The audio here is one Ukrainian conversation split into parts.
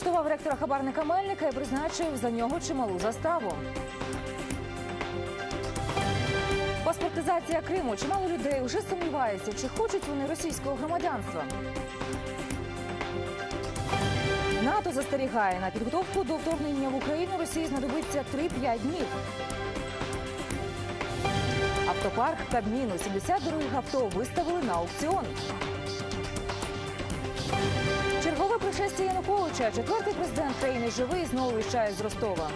арештував ректора хабарника Мельника і призначив за нього чималу заставу. Паспортизація Криму. Чимало людей вже сумнівається, чи хочуть вони російського громадянства. НАТО застерігає на підготовку до вторгнення в Україну Росії знадобиться 3-5 днів. Автопарк Кабміну 70 дорогих авто виставили на аукціон. Януковича. Четвертий президент країни живий знову віщає з Ростова.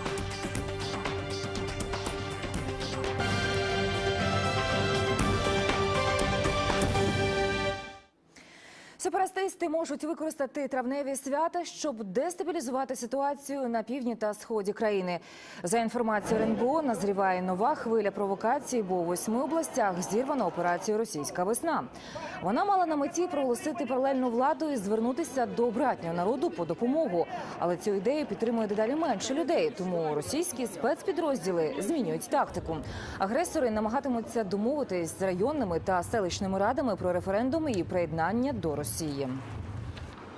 Сепаратисти можуть використати травневі свята, щоб дестабілізувати ситуацію на півдні та сході країни. За інформацією РНБО, назріває нова хвиля провокацій, бо у восьми областях зірвана операція Російська весна. Вона мала на меті проголосити паралельну владу і звернутися до братнього народу по допомогу. Але цю ідею підтримує дедалі менше людей. Тому російські спецпідрозділи змінюють тактику. Агресори намагатимуться домовитись з районними та селищними радами про референдуми і приєднання до Росії.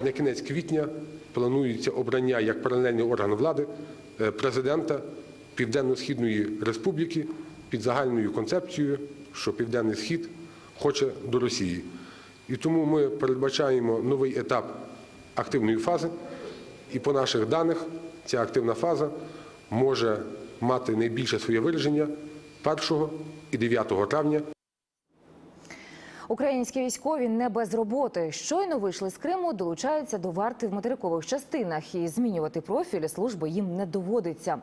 На кінець квітня планується обрання як паралельний орган влади е, президента Південно-Східної Республіки під загальною концепцією, що Південний Схід хоче до Росії. І тому ми передбачаємо новий етап активної фази. І по наших даних ця активна фаза може мати найбільше своє вираження 1 і 9 травня Українські військові не без роботи. Щойно вийшли з Криму, долучаються до варти в материкових частинах і змінювати профіль служби їм не доводиться.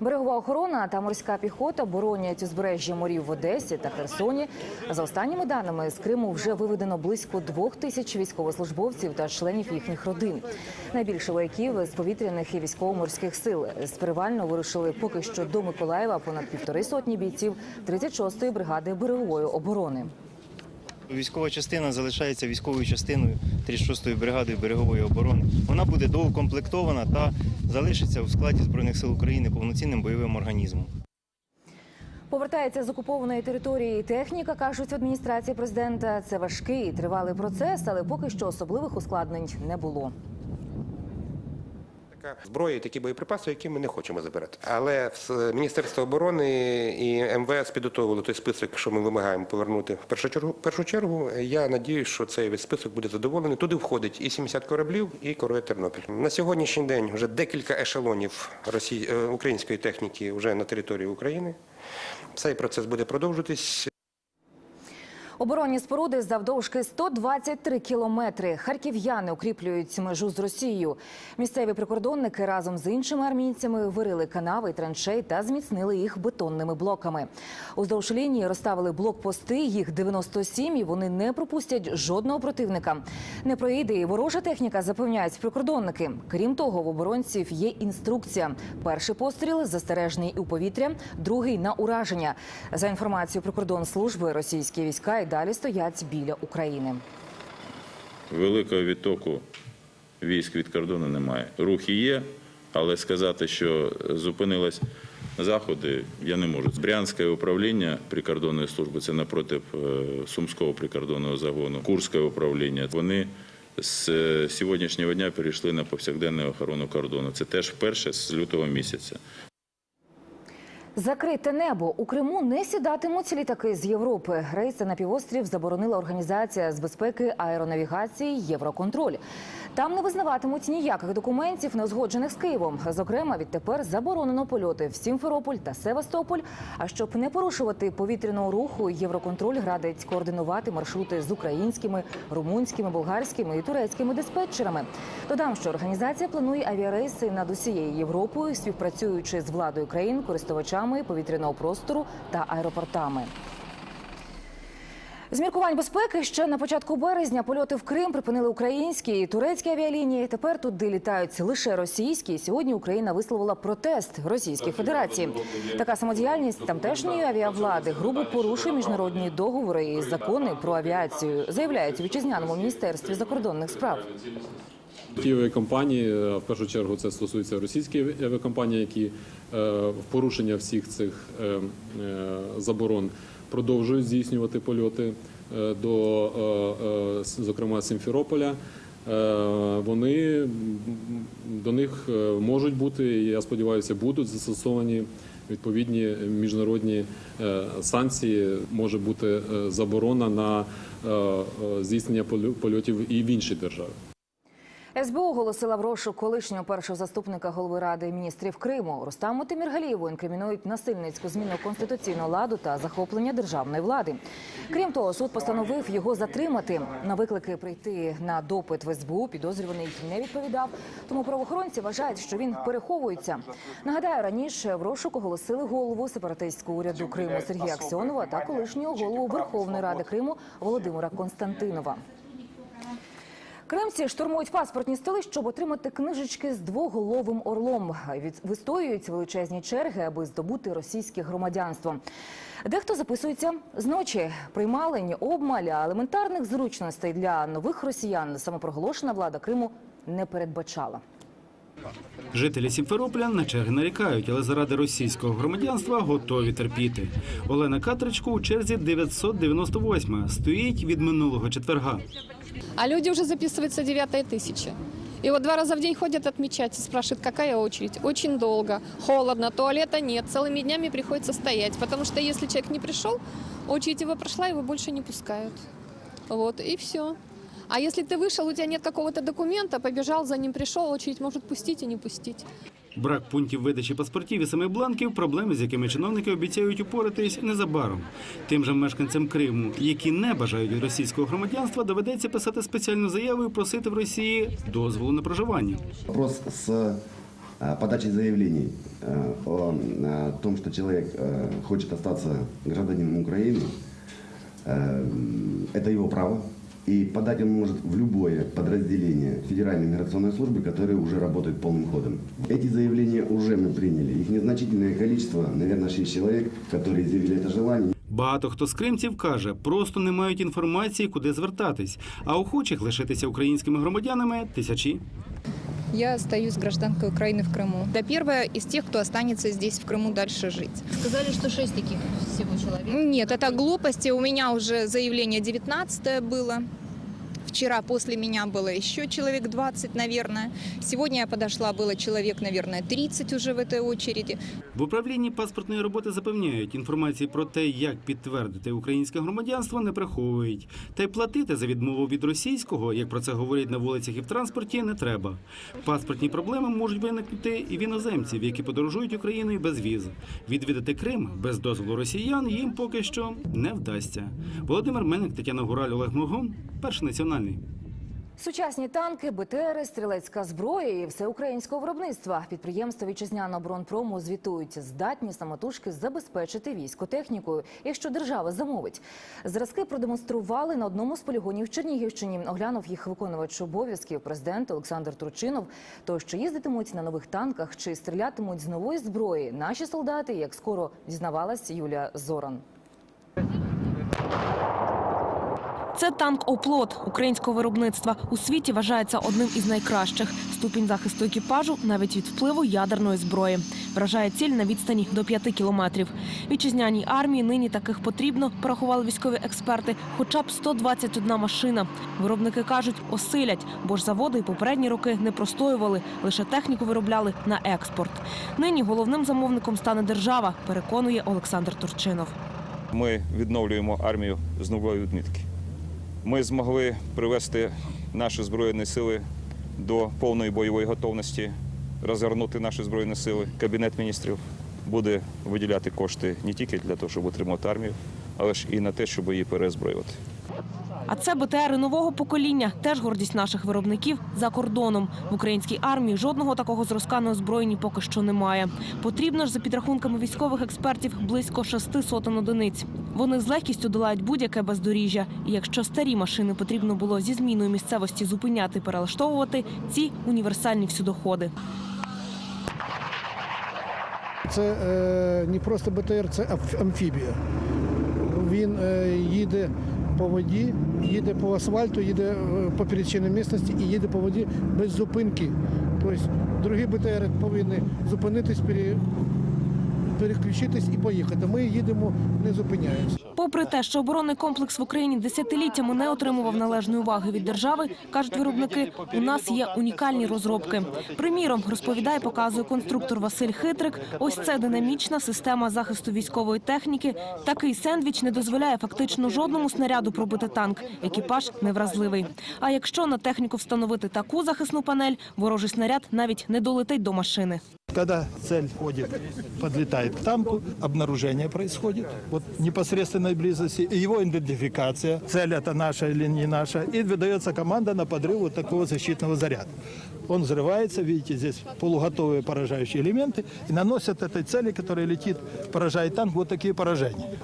Берегова охорона та морська піхота боронять узбережжя морів в Одесі та Херсоні. За останніми даними з Криму вже виведено близько двох тисяч військовослужбовців та членів їхніх родин. Найбільше вояків з повітряних і військово-морських сил з Перевально вирушили поки що до Миколаєва понад півтори сотні бійців 36-ї бригади берегової оборони. Військова частина залишається військовою частиною 36-ї бригади берегової оборони. Вона буде доукомплектована та залишиться у складі Збройних сил України повноцінним бойовим організмом. Повертається з окупованої території техніка, кажуть в адміністрації президента. Це важкий і тривалий процес, але поки що особливих ускладнень не було. Така зброя і такі боєприпаси, які ми не хочемо забирати. Але Міністерство оборони і МВС підготовили той список, що ми вимагаємо повернути в першу чергу. В першу чергу я надіюсь, що цей список буде задоволений. Туди входить і 70 кораблів, і корвет Тернопіль. На сьогоднішній день вже декілька ешелонів Росії, е, української техніки вже на території України. Цей процес буде продовжуватись. Оборонні споруди завдовжки 123 кілометри. Харків'яни укріплюють межу з Росією. Місцеві прикордонники разом з іншими армійцями вирили канави, траншей та зміцнили їх бетонними блоками. Уздовж лінії розставили блокпости. Їх 97 і вони не пропустять жодного противника. Не проїде і ворожа техніка, запевняють прикордонники. Крім того, в оборонців є інструкція. Перший постріл застережний у повітря, другий на ураження. За інформацією прикордонслужби, російські війська далі стоять біля України. Великого відтоку військ від кордону немає. Рухи є, але сказати, що зупинились заходи, я не можу. Брянське управління прикордонної служби це напроти е, Сумського прикордонного загону, Курське управління. Вони з е, сьогоднішнього дня перейшли на повсякденну охорону кордону. Це теж вперше з лютого місяця. Закрите небо у Криму не сідатимуть літаки з Європи. Рейси на півострів заборонила організація з безпеки аеронавігації Євроконтроль. Там не визнаватимуть ніяких документів, не узгоджених з Києвом. Зокрема, відтепер заборонено польоти в Сімферополь та Севастополь. А щоб не порушувати повітряного руху, Євроконтроль градить координувати маршрути з українськими, румунськими, болгарськими і турецькими диспетчерами. Додам, що організація планує авіарейси над усією Європою, співпрацюючи з владою країн, користувачами повітряного простору та аеропортами. З міркувань безпеки ще на початку березня польоти в Крим припинили українські і турецькі авіалінії. Тепер туди літають лише російські. Сьогодні Україна висловила протест Російській Федерації. Така самодіяльність тамтешньої авіавлади грубо порушує міжнародні договори і закони про авіацію, заявляють у вітчизняному міністерстві закордонних справ. Ті авіакомпанії, е, в першу чергу це стосується російських авіакомпаній, які е, в порушення всіх цих е, е, заборон продовжують здійснювати польоти е, до, е, е, зокрема, Сімферополя. Вони до них можуть бути, я сподіваюся, будуть застосовані відповідні міжнародні санкції. Може бути заборона на здійснення польотів і в інші держави. СБУ оголосила в розшук колишнього першого заступника голови ради міністрів Криму Рустаму Тиміргалієву інкримінують насильницьку зміну конституційного ладу та захоплення державної влади. Крім того, суд постановив його затримати. На виклики прийти на допит в СБУ підозрюваний не відповідав. Тому правоохоронці вважають, що він переховується. Нагадаю, раніше в розшук оголосили голову сепаратистського уряду Криму Сергія Аксьонова та колишнього голову Верховної Ради Криму Володимира Константинова. Кримці штурмують паспортні столи, щоб отримати книжечки з двоголовим орлом. Від- Вистоюють величезні черги, аби здобути російське громадянство. Дехто записується зночі. Приймалень, обмаль, елементарних зручностей для нових росіян самопроголошена влада Криму не передбачала. Жителі Сімферополя на черги нарікають, але заради російського громадянства готові терпіти. Олена Катричко у черзі 998 стоїть від минулого четверга. А люди уже записываются девятая тысяча. И вот два раза в день ходят отмечать и спрашивают, какая очередь. Очень долго, холодно, туалета нет, целыми днями приходится стоять. Потому что если человек не пришел, очередь его прошла, его больше не пускают. Вот, и все. А если ты вышел, у тебя нет какого-то документа, побежал, за ним пришел, очередь может пустить и не пустить. Брак пунктів видачі паспортів і самих бланків проблеми, з якими чиновники обіцяють упоратись незабаром. Тим же мешканцям Криму, які не бажають російського громадянства, доведеться писати спеціальну заяву і просити в Росії дозволу на проживання. Вопрос с э, подачей заявлений э, о э, том, что человек э, хочет остаться гражданином Украины, э, это его право. И подать он может в любое подразделение Федеральной миграционной службы, которые уже работают полным ходом. Эти заявления уже мы приняли. Их незначительное количество, наверное, 6 человек, которые заявили это желание. Багато хто з кримців каже, просто не мають інформації, куди звертатись, а охочих лишитися українськими громадянами тисячі. Я остаюсь гражданкой Украины в Крыму. Да первая из тех, кто останется здесь в Крыму дальше жить. Сказали, что шесть таких всего человек. Нет, это глупости. У меня уже заявление 19 было. Вчера после меня было еще человек 20, наверное. Сегодня я подошла, было человек, наверное, 30 уже в этой очереди. В управлінні паспортної роботи запевняють, інформації про те, як підтвердити українське громадянство, не приховують. Та й платити за відмову від російського, як про це говорять на вулицях і в транспорті, не треба. Паспортні проблеми можуть виникнути і в іноземців, які подорожують Україною без віз. Відвідати Крим без дозволу росіян їм поки що не вдасться. Володимир Мельник, Тетяна Гураль, Олег Могун, перший національний. Сучасні танки, БТРи, стрілецька зброя і все українського виробництва. Підприємства вітчизняного оборонпрому звітують здатні самотужки забезпечити військо технікою, якщо держава замовить. Зразки продемонстрували на одному з полігонів Чернігівщині. Оглянув їх виконувач обов'язків президент Олександр Турчинов. То що їздитимуть на нових танках чи стрілятимуть з нової зброї, наші солдати, як скоро дізнавалась Юлія Зоран. Це танк «Оплот» українського виробництва. У світі вважається одним із найкращих. Ступінь захисту екіпажу навіть від впливу ядерної зброї. Вражає ціль на відстані до 5 кілометрів. Вітчизняній армії нині таких потрібно, порахували військові експерти, хоча б 121 машина. Виробники кажуть, осилять, бо ж заводи і попередні роки не простоювали, лише техніку виробляли на експорт. Нині головним замовником стане держава, переконує Олександр Турчинов. Ми відновлюємо армію з нової відмітки. Ми змогли привести наші збройні сили до повної бойової готовності, розгорнути наші збройні сили. Кабінет міністрів буде виділяти кошти не тільки для того, щоб утримувати армію, але ж і на те, щоб її перезброювати. А це БТРи нового покоління, теж гордість наших виробників за кордоном. В українській армії жодного такого зразка на озброєнні поки що немає. Потрібно ж за підрахунками військових експертів близько шести сотень одиниць. Вони з легкістю долають будь-яке бездоріжжя. І якщо старі машини потрібно було зі зміною місцевості зупиняти, перелаштовувати, ці універсальні всюдоходи. Це е, не просто БТР, це амф- амфібія. Він е, їде по воді, їде по асфальту, їде е, по перечинній місцевості і їде по воді без зупинки. Тобто другі БТР повинні зупинитись, переключитись і поїхати. Ми їдемо, не зупиняємося. Попри те, що оборонний комплекс в Україні десятиліттями не отримував належної уваги від держави, кажуть виробники, у нас є унікальні розробки. Приміром, розповідає, показує конструктор Василь Хитрик. Ось це динамічна система захисту військової техніки. Такий сендвіч не дозволяє фактично жодному снаряду пробити танк. Екіпаж невразливий. А якщо на техніку встановити таку захисну панель, ворожий снаряд навіть не долетить до машини. Когда цель входит, подлетает к танку, обнаружение происходит, вот в непосредственной близости, и его идентификация, цель это наша или не наша, и выдается команда на подрыв вот такого защитного заряда. Он взрывается, видите, здесь полуготовые поражающие элементы, и наносят этой цели, которая летит, поражает танк, вот такие поражения.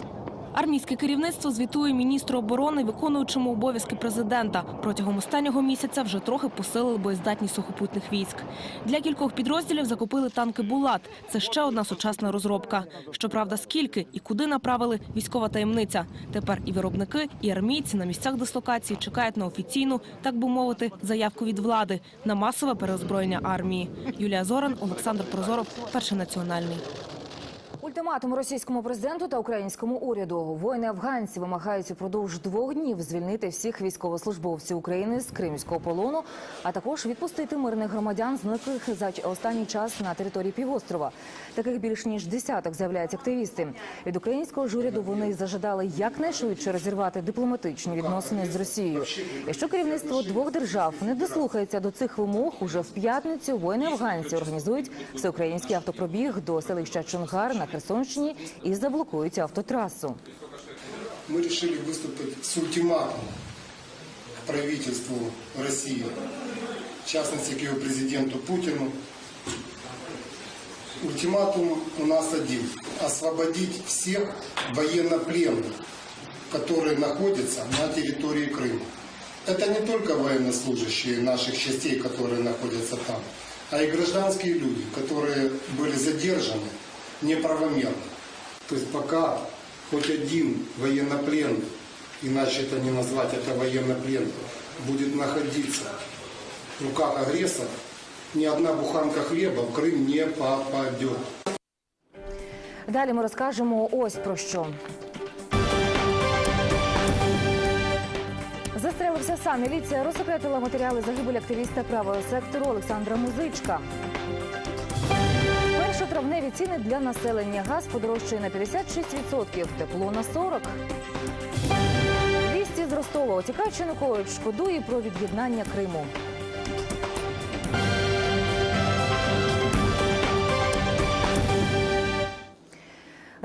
Армійське керівництво звітує міністру оборони, виконуючому обов'язки президента. Протягом останнього місяця вже трохи посилили боєздатність сухопутних військ. Для кількох підрозділів закупили танки «Булат». Це ще одна сучасна розробка. Щоправда, скільки і куди направили – військова таємниця. Тепер і виробники, і армійці на місцях дислокації чекають на офіційну, так би мовити, заявку від влади на масове переозброєння армії. Юлія Зоран, Олександр Прозоров, Перший національний. Ультиматум російському президенту та українському уряду. Воїни афганці вимагають упродовж двох днів звільнити всіх військовослужбовців України з кримського полону, а також відпустити мирних громадян, зниклих за останній час на території півострова. Таких більш ніж десяток заявляють активісти. Від українського ж уряду вони зажадали якнайшвидше розірвати дипломатичні відносини з Росією. Якщо керівництво двох держав не дослухається до цих вимог, уже в п'ятницю воїни афганці організують всеукраїнський автопробіг до селища Чонгар на Херсонщині і заблокують автотрасу. мы решили выступить с ультиматумом правительству России, в частности к ее президенту Путину. Ультиматум у нас один – освободить всех военнопленных, которые находятся на территории Крыма. Это не только военнослужащие наших частей, которые находятся там, а и гражданские люди, которые были задержаны неправомерно. То есть пока хоть один военнопленный, иначе это не назвать, это военнопленный, будет находиться в руках агрессора, ни одна буханка хлеба в Крым не попадет. Далі ми розкажемо ось про що. Застрелився сам. Міліція розсекретила матеріали загибелі активіста правого сектору Олександра Музичка. Першотравневі ціни для населення. Газ подорожчає на 56%, тепло на 40%. Вісті з Ростова. Отікач Янукович шкодує про від'єднання Криму.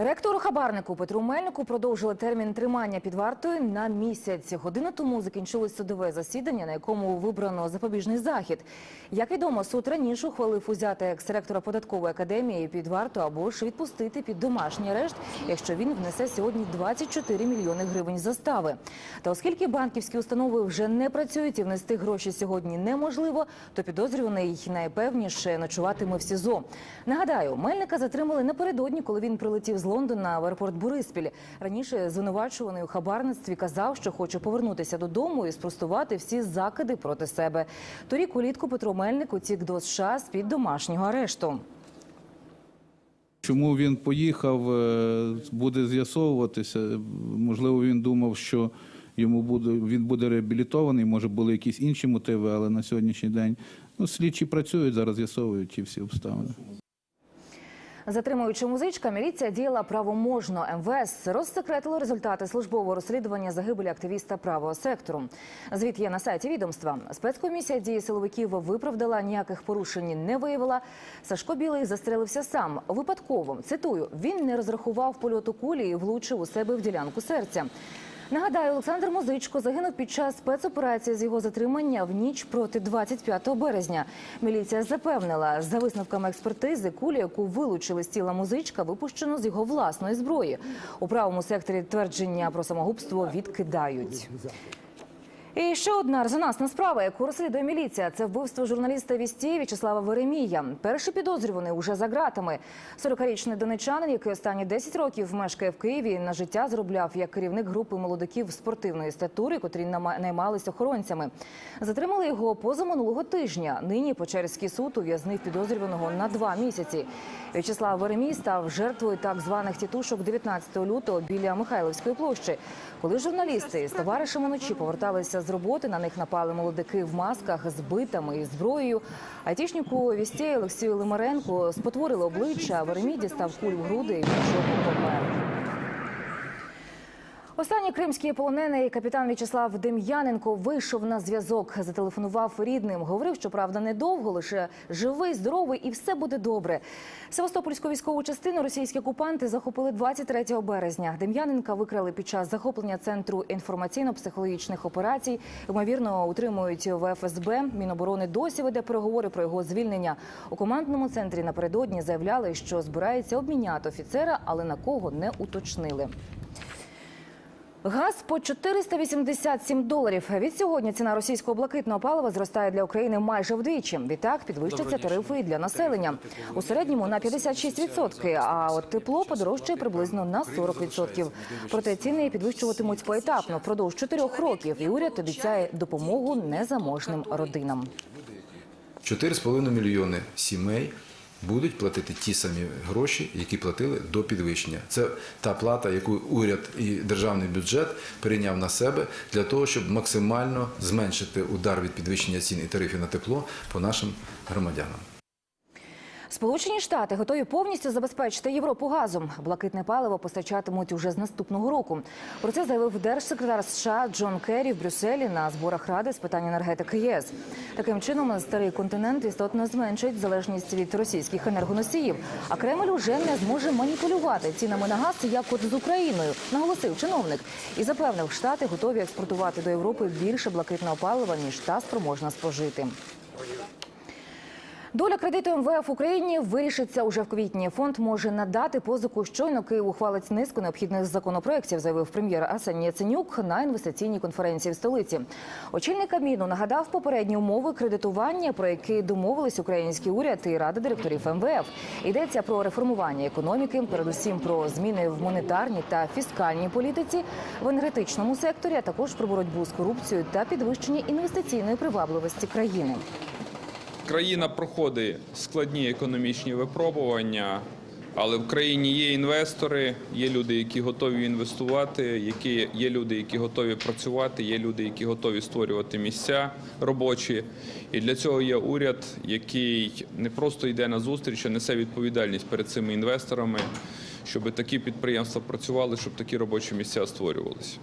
Ректору хабарнику Петру Мельнику продовжили термін тримання під вартою на місяць. Годину тому закінчилось судове засідання, на якому вибрано запобіжний захід. Як відомо, суд раніше ухвалив узяти екс-ректора податкової академії під варту або ж відпустити під домашній арешт, якщо він внесе сьогодні 24 мільйони гривень застави. Та оскільки банківські установи вже не працюють і внести гроші сьогодні неможливо, то підозрюваний найпевніше ночуватиме в СІЗО. Нагадаю, Мельника затримали напередодні, коли він прилетів з Лондона в аеропорт Бориспіль. Раніше звинувачуваний у хабарництві казав, що хоче повернутися додому і спростувати всі закиди проти себе. Торік улітку Петро Мельник утік до США з-під домашнього арешту. Чому він поїхав, е, буде з'ясовуватися. Можливо, він думав, що йому буде він буде реабілітований. Може, були якісь інші мотиви, але на сьогоднішній день ну, слідчі працюють зараз, з'ясовують ті всі обставини. Затримуючи музичка, міліція діяла правоможно. МВС розсекретило результати службового розслідування загибелі активіста правого сектору. Звіт є на сайті відомства. Спецкомісія дії силовиків виправдала, ніяких порушень не виявила. Сашко Білий застрелився сам випадково. Цитую: він не розрахував польоту кулі і влучив у себе в ділянку серця. Нагадаю, Олександр Музичко загинув під час спецоперації з його затримання в ніч проти 25 березня. Міліція запевнила, за висновками експертизи, кулю, яку вилучили з тіла музичка, випущено з його власної зброї. У правому секторі твердження про самогубство відкидають. І ще одна резонансна справа, яку розслідує міліція. Це вбивство журналіста Вісті В'ячеслава Веремія. Перший підозрюваний уже за ґратами. 40-річний донечанин, який останні 10 років мешкає в Києві, на життя зробляв як керівник групи молодиків спортивної статури, котрі наймались охоронцями. Затримали його позаминулого тижня. Нині Печерський суд ув'язнив підозрюваного на два місяці. В'ячеслав Веремій став жертвою так званих тітушок 19 лютого біля Михайловської площі. Коли журналісти з товаришем уночі поверталися з роботи, на них напали молодики в масках з битами і зброєю. Айтішнику вістєю Олексію Лимаренку спотворили обличчя. а Веремій дістав куль в груди і пішов помер. Останній кримський полонений капітан В'ячеслав Дем'яненко вийшов на зв'язок, зателефонував рідним. Говорив, що правда недовго, лише живий, здоровий і все буде добре. Севастопольську військову частину російські окупанти захопили 23 березня. Дем'яненка викрали під час захоплення центру інформаційно-психологічних операцій. Ймовірно, утримують в ФСБ. Міноборони досі веде переговори про його звільнення. У командному центрі напередодні заявляли, що збирається обміняти офіцера, але на кого не уточнили. Газ по 487 доларів. Від сьогодні ціна російського блакитного палива зростає для України майже вдвічі. Відтак підвищаться тарифи і для населення. У середньому на 56%, а от тепло подорожчає приблизно на 40%. Проте ціни підвищуватимуть поетапно впродовж чотирьох років. І уряд обіцяє допомогу незаможним родинам. 4,5 мільйони сімей будуть платити ті самі гроші, які платили до підвищення. Це та плата, яку уряд і державний бюджет прийняв на себе для того, щоб максимально зменшити удар від підвищення цін і тарифів на тепло по нашим громадянам. Сполучені Штати готові повністю забезпечити Європу газом. Блакитне паливо постачатимуть уже з наступного року. Про це заявив держсекретар США Джон Керрі в Брюсселі на зборах ради з питань енергетики ЄС. Таким чином, старий континент істотно зменшить залежність від російських енергоносіїв. А Кремль уже не зможе маніпулювати цінами на газ, як от з Україною, наголосив чиновник і запевнив, штати готові експортувати до Європи більше блакитного палива ніж та спроможна спожити. Доля кредиту МВФ Україні вирішиться уже в квітні. Фонд може надати позику. Щойно Київ ухвалить низку необхідних законопроєктів, заявив прем'єр Арсеній Яценюк на інвестиційній конференції в столиці. Очільник Кабміну нагадав попередні умови кредитування, про які домовились український уряд і рада директорів МВФ. Йдеться про реформування економіки, передусім про зміни в монетарній та фіскальній політиці, в енергетичному секторі, а також про боротьбу з корупцією та підвищення інвестиційної привабливості країни. Країна проходить складні економічні випробування, але в країні є інвестори, є люди, які готові інвестувати, є люди, які готові працювати, є люди, які готові створювати місця робочі. І для цього є уряд, який не просто йде на зустріч, а несе відповідальність перед цими інвесторами, щоб такі підприємства працювали, щоб такі робочі місця створювалися.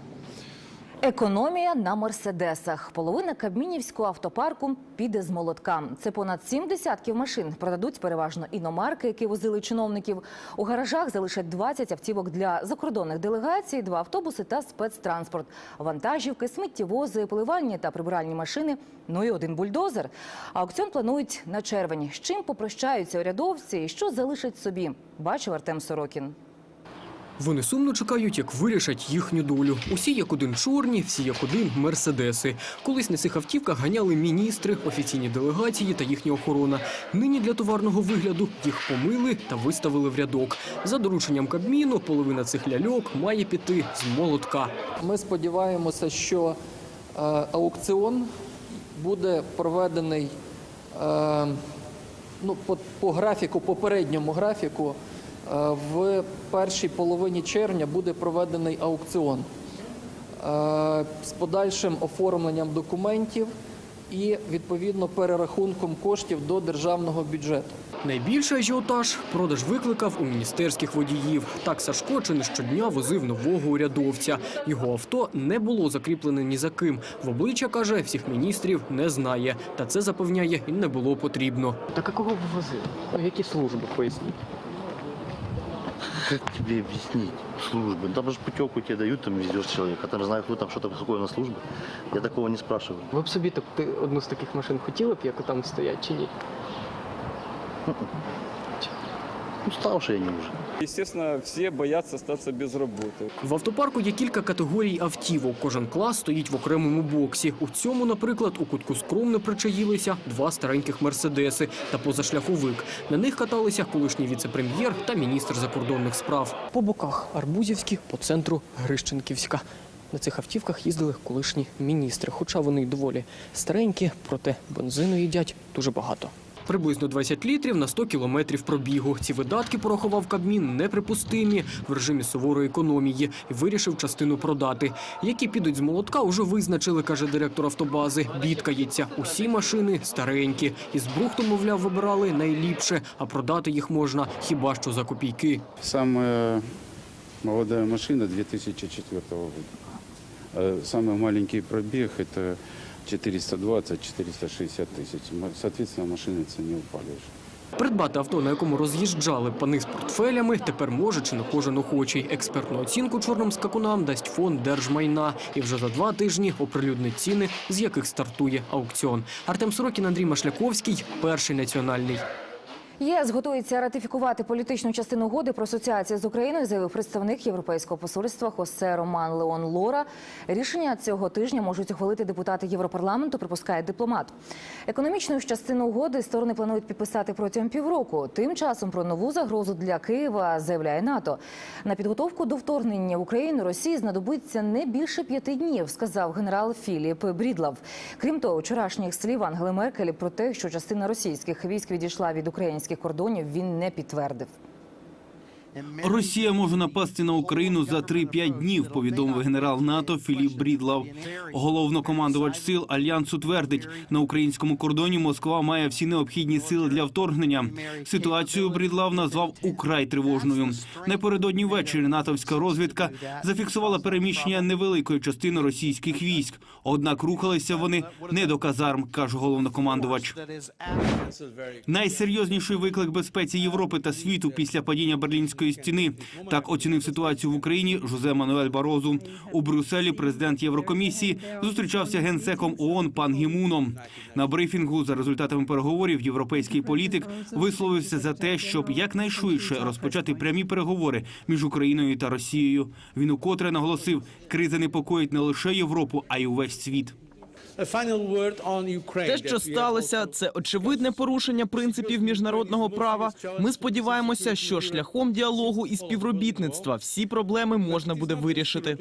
Економія на мерседесах. Половина кабмінівського автопарку піде з молотка. Це понад сім десятків машин. Продадуть переважно іномарки, які возили чиновників. У гаражах залишать 20 автівок для закордонних делегацій, два автобуси та спецтранспорт, вантажівки, сміттєвози, поливальні та прибиральні машини. Ну і один бульдозер. Аукціон планують на червень. З чим попрощаються урядовці і що залишать собі? Бачив Артем Сорокін. Вони сумно чекають, як вирішать їхню долю. Усі як один чорні, всі як один мерседеси. Колись на цих автівках ганяли міністри, офіційні делегації та їхня охорона. Нині для товарного вигляду їх помили та виставили в рядок. За дорученням Кабміну половина цих ляльок має піти з молотка. Ми сподіваємося, що е, аукціон буде проведений е, ну, по, по графіку, попередньому графіку. Е, в першій половині червня буде проведений аукціон е, з подальшим оформленням документів і відповідно перерахунком коштів до державного бюджету. Найбільший ажіотаж продаж викликав у міністерських водіїв. Так Сашко чи не щодня возив нового урядовця. Його авто не було закріплене ні за ким. В обличчя каже, всіх міністрів не знає. Та це запевняє і не було потрібно. Так а кого ви возили? Ну, які служби, поясніть. Как тебе объяснить службы? Там же путевку тебе дают, там везешь человека, а там знаю, кто там, что-то, какое на службе. Я такого не спрашиваю. Ви б собі так, ти- одну з таких машин хотіли б, як там стоять, чи ні? Уставшие они уже. Естественно, все боятся остаться без работы. В автопарку є кілька категорій автівок. Кожен клас стоїть в окремому боксі. У цьому, наприклад, у кутку скромно причаїлися два стареньких мерседеси та позашляховик. На них каталися колишній віце-прем'єр та міністр закордонних справ. По боках Арбузівські, по центру Грищенківська. На цих автівках їздили колишні міністри, хоча вони й доволі старенькі, проте бензину їдять дуже багато. Приблизно 20 літрів на 100 кілометрів пробігу. Ці видатки порахував Кабмін неприпустимі в режимі суворої економії і вирішив частину продати. Які підуть з молотка, уже визначили, каже директор автобази. Бідкається. Усі машини старенькі. Із брухту, мовляв, вибирали найліпше, а продати їх можна хіба що за копійки. Самая молодая машина 2004 года. А Самый маленький пробег – это 420-460 тисяч. Соответственно, машини це не упали уже. Придбати авто, на якому роз'їжджали пани з портфелями, тепер може чи не кожен охочий. Експертну оцінку чорним скакунам дасть фонд держмайна. І вже за два тижні оприлюднить ціни, з яких стартує аукціон. Артем Сорокін, Андрій Машляковський, перший національний. ЄС готується ратифікувати політичну частину угоди про асоціацію з Україною, заявив представник Європейського посольства Хосе Роман Леон Лора. Рішення цього тижня можуть ухвалити депутати Європарламенту, припускає дипломат. Економічну частину угоди сторони планують підписати протягом півроку. Тим часом про нову загрозу для Києва заявляє НАТО. На підготовку до вторгнення в Україну Росії знадобиться не більше п'яти днів, сказав генерал Філіп Брідлав. Крім того, вчорашніх слів Ангели Меркель про те, що частина російських військ відійшла від українських кордонів, він не підтвердив. Росія може напасти на Україну за 3-5 днів, повідомив генерал НАТО Філіп Брідлав. Головнокомандувач сил альянсу твердить, на українському кордоні Москва має всі необхідні сили для вторгнення. Ситуацію Брідлав назвав украй тривожною. Напередодні ввечері натовська розвідка зафіксувала переміщення невеликої частини російських військ. Однак рухалися вони не до казарм, каже головнокомандувач. Найсерйозніший виклик безпеці Європи та світу після падіння Берлінської стіни. Так оцінив ситуацію в Україні Жозе Мануель Барозу. У Брюсселі президент Єврокомісії зустрічався генсеком ООН пан Гімуном. На брифінгу за результатами переговорів європейський політик висловився за те, щоб якнайшвидше розпочати прямі переговори між Україною та Росією. Він укотре наголосив, криза непокоїть не лише Європу, а й увесь світ. Те, що сталося, це очевидне порушення принципів міжнародного права. Ми сподіваємося, що шляхом діалогу і співробітництва всі проблеми можна буде вирішити.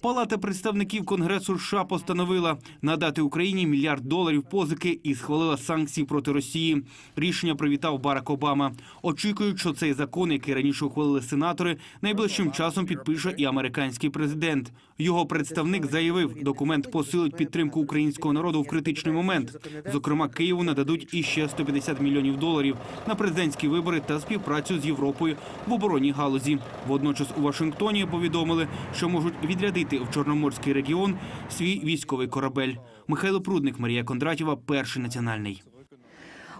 Палата представників Конгресу США постановила надати Україні мільярд доларів позики і схвалила санкції проти Росії. Рішення привітав Барак Обама. Очікують, що цей закон, який раніше ухвалили сенатори, найближчим часом підпише і американський президент. Його представник заявив, документ посилить підтримку українського народу в критичний момент. Зокрема, Києву нададуть іще 150 мільйонів доларів на президентські вибори та співпрацю з Європою в оборонній галузі. Водночас у Вашингтоні повідомили, що можуть відрядити в Чорноморський регіон свій військовий корабель. Михайло Прудник, Марія Кондратєва, перший національний.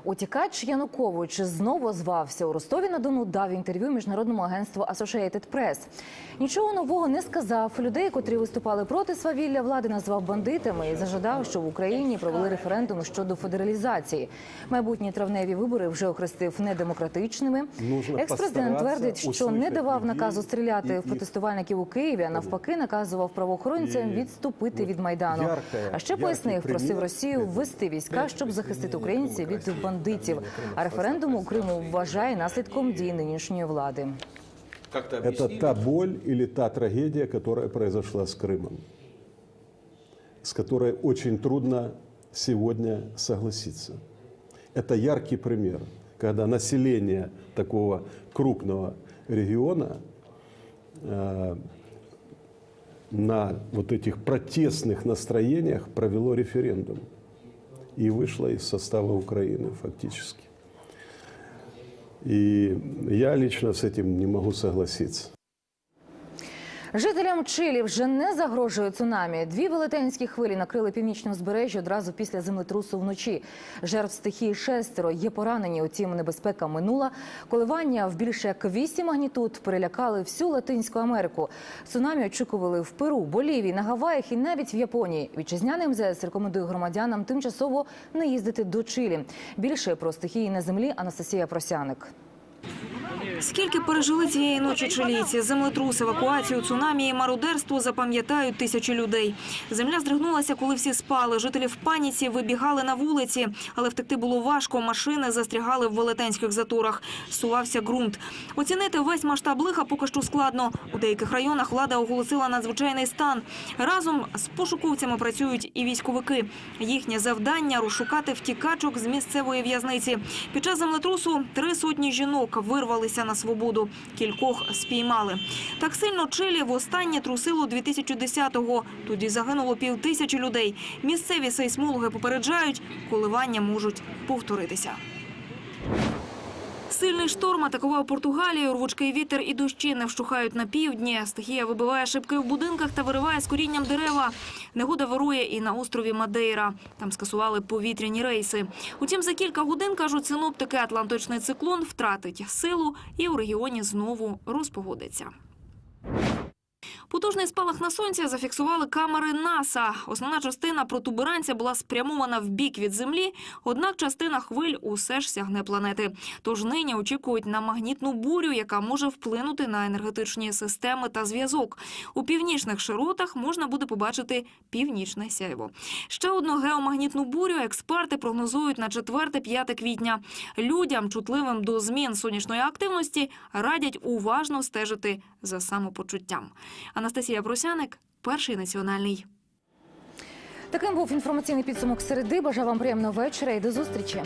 Утікач Янукович знову звався у Ростові на Дону. Дав інтерв'ю міжнародному агентству Associated Press. Нічого нового не сказав. Людей, котрі виступали проти свавілля влади, назвав бандитами і зажадав, що в Україні провели референдум щодо федералізації. Майбутні травневі вибори вже охрестив недемократичними. Екс-президент твердить, що не давав наказу стріляти в протестувальників у Києві, а навпаки, наказував правоохоронцям відступити від майдану. А ще пояснив, просив Росію ввести війська, щоб захистити українців від бандитів. А референдум у Криму вважає наслідком дій нинішньої влади. Это та боль или та трагедия, которая произошла с Крымом, с которой очень трудно сегодня согласиться. Это яркий пример, когда население такого крупного региона э, на вот этих протестных настроениях провело референдум и вышло из состава Украины фактически. И я лично с этим не могу согласиться. Жителям Чилі вже не загрожує цунамі. Дві велетенські хвилі накрили північне узбережжя одразу після землетрусу вночі. Жертв стихії шестеро є поранені. Утім, небезпека минула. Коливання в більше як 8 магнітуд перелякали всю Латинську Америку. Цунамі очікували в Перу, Болівії, на Гаваях і навіть в Японії. Вітчизняний МЗС рекомендує громадянам тимчасово не їздити до Чилі. Більше про стихії на землі Анастасія Просяник. Скільки пережили цієї ночі чилійці? Землетрус, евакуацію, цунамі і мародерство запам'ятають тисячі людей. Земля здригнулася, коли всі спали. Жителі в паніці вибігали на вулиці, але втекти було важко. Машини застрягали в велетенських заторах. Сувався ґрунт. Оцінити весь масштаб лиха поки що складно. У деяких районах влада оголосила надзвичайний стан. Разом з пошуковцями працюють і військовики. Їхнє завдання розшукати втікачок з місцевої в'язниці. Під час землетрусу три сотні жінок вирвалися на свободу. Кількох спіймали. Так сильно Чилі востаннє трусило 2010-го. Тоді загинуло пів тисячі людей. Місцеві сейсмологи попереджають, коливання можуть повторитися. Сильний шторм атакував Португалію. Рвучкий вітер і дощі не вщухають на півдні. Стихія вибиває шибки в будинках та вириває з корінням дерева. Негода вирує і на острові Мадейра. Там скасували повітряні рейси. Утім, за кілька годин, кажуть синоптики, атлантичний циклон втратить силу і у регіоні знову розпогодиться. Потужний спалах на сонці зафіксували камери НАСА. Основна частина протуберанця була спрямована в бік від землі, однак частина хвиль усе ж сягне планети. Тож нині очікують на магнітну бурю, яка може вплинути на енергетичні системи та зв'язок. У північних широтах можна буде побачити північне сяйво. Ще одну геомагнітну бурю експерти прогнозують на 4-5 квітня. Людям, чутливим до змін сонячної активності, радять уважно стежити за самопочуттям. Анастасія Просяник, перший національний. Таким був інформаційний підсумок середи. Бажаю вам приємного вечора і до зустрічі.